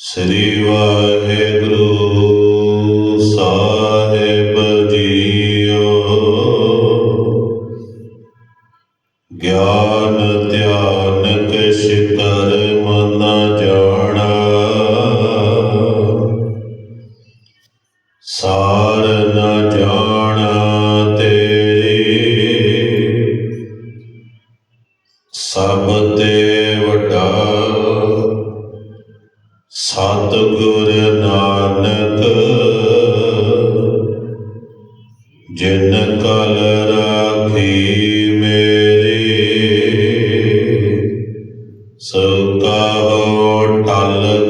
ਸ੍ਰੀ ਵਾਹਿਗੁਰੂ ਸਾਹਿਬ JIO. ਗਿਆਨ ਧਿਆਨ ਕਿਛ ਕਰਮ ਨ ਨਾਨਕ ਜਿਨ ਕਲ ਰਾਖੀ ਮੇਰੀ ਸੋ ਕਹੋ ਟਲ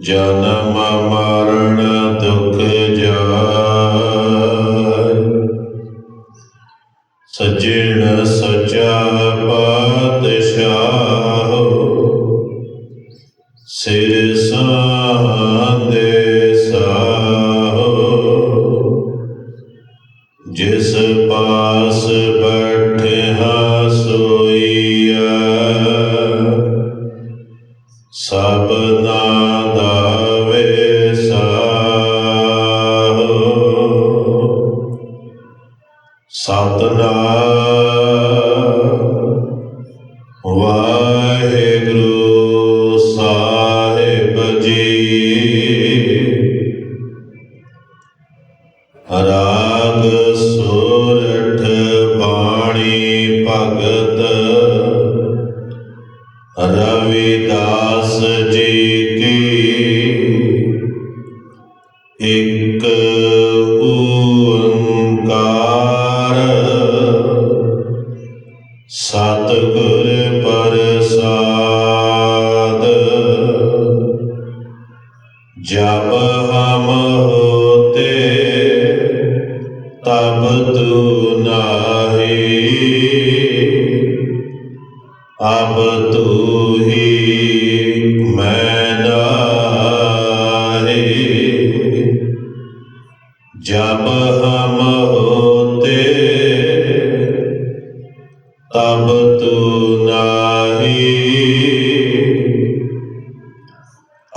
ਜਨਮ ਮਰਨ ਦੁਖ ਜਾਇ ਸਜਣ ਸਚਾ ਪਾਤਸ਼ਾਹ ਸਿਰ ਸਾਂਦੇ ਸਾਹੋ ਜਿਸ ਪਾਸ ਬੈਠਿਆ ਸੋਈਆ ਸਭਨਾ ਦਾ ਵਾਹਿਗੁਰੂ ਸਾਹਿਬ ਜੀ। ਰਾਗ ਸੋਰਠ ਬਾਣੀ ਭਗਤ ਰਵਿਦਾਸ ਜੀ ਕੀ। ਇੱਕ ਓੰਕਾਰ ਜਬ ਹਮ ਹੋਤੇ ਤਬ ਤੂ ਨਾਹੀ। ਅਬ ਤੂ ਹੀ ਮੈਂ ਨਾਹੀ। ਜਬ ਹਮ ਹੋਤੇ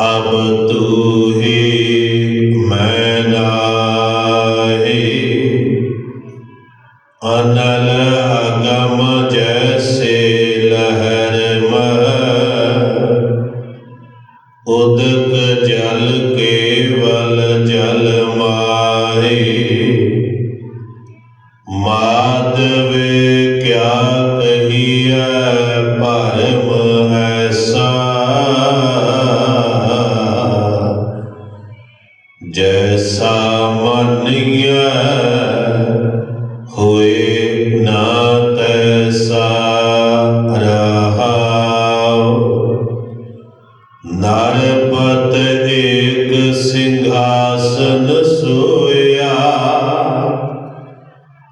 ਅਬ ਤੂ ਹੀ ਮੈਂ ਨਾਹੀ। ਅਨਲ ਅਗਮ ਜੈਸੇ ਲਹਿਰ ਮਹ। ਉਦਕ ਜਲ ਕੇਵਲ ਜਲ ਮਾਹੀ। ਮਾ ਜੈਸਾ ਮੰਨਿਆ ਹੋਏ ਨਾ ਤੈਸਾ ਰਹਾਉ ਨਰਪਤ ਏਕ ਸਿੰਘਾਸਨ ਸੋਇਆ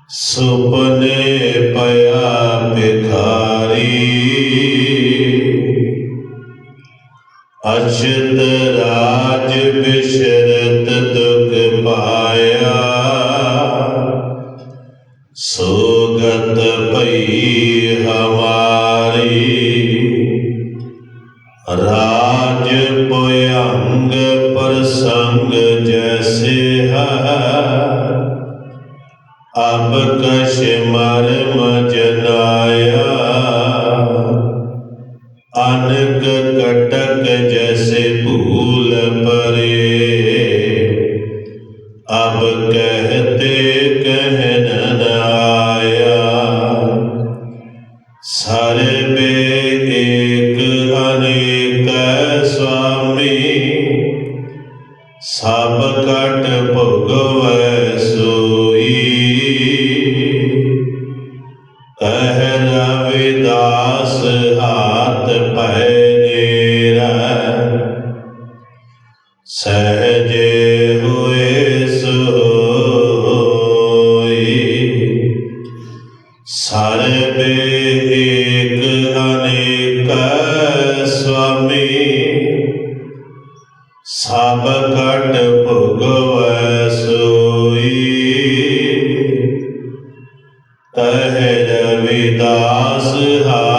ਸੁਪਨੇ ਪਿਆ ਭਿਖਾਰੀ ਅਚਿਤ ਰਾਜ ਵਿਸ਼ੇ ਰਾਜ ਪਯੰਗ ਪ੍ਰਸੰਗ ਜੈਸੇ ਹੈ। ਅਬ ਕਸ਼ ਮਰਮ ਜਨਾਇਆ। ਅਨਕ ਕਟਕ ਜੈਸੇ ਭੂਲ ਪਰੇ। ਅਬ ਕਹਤੇ ਕਹਿ ਸੁਆਮੀ ਸਭ ਕਟ ਭੋਗਵੈ ਸੋਈ ਅਹਰ ਵਿਦਾਸ ਹਾਥ ਪੈ ਨੇ ਸਭ ਘਟ ਭੁਗਵੈ ਸੋਈ। ਤਹਿ ਰਵਿਦਾਸ ਹਾ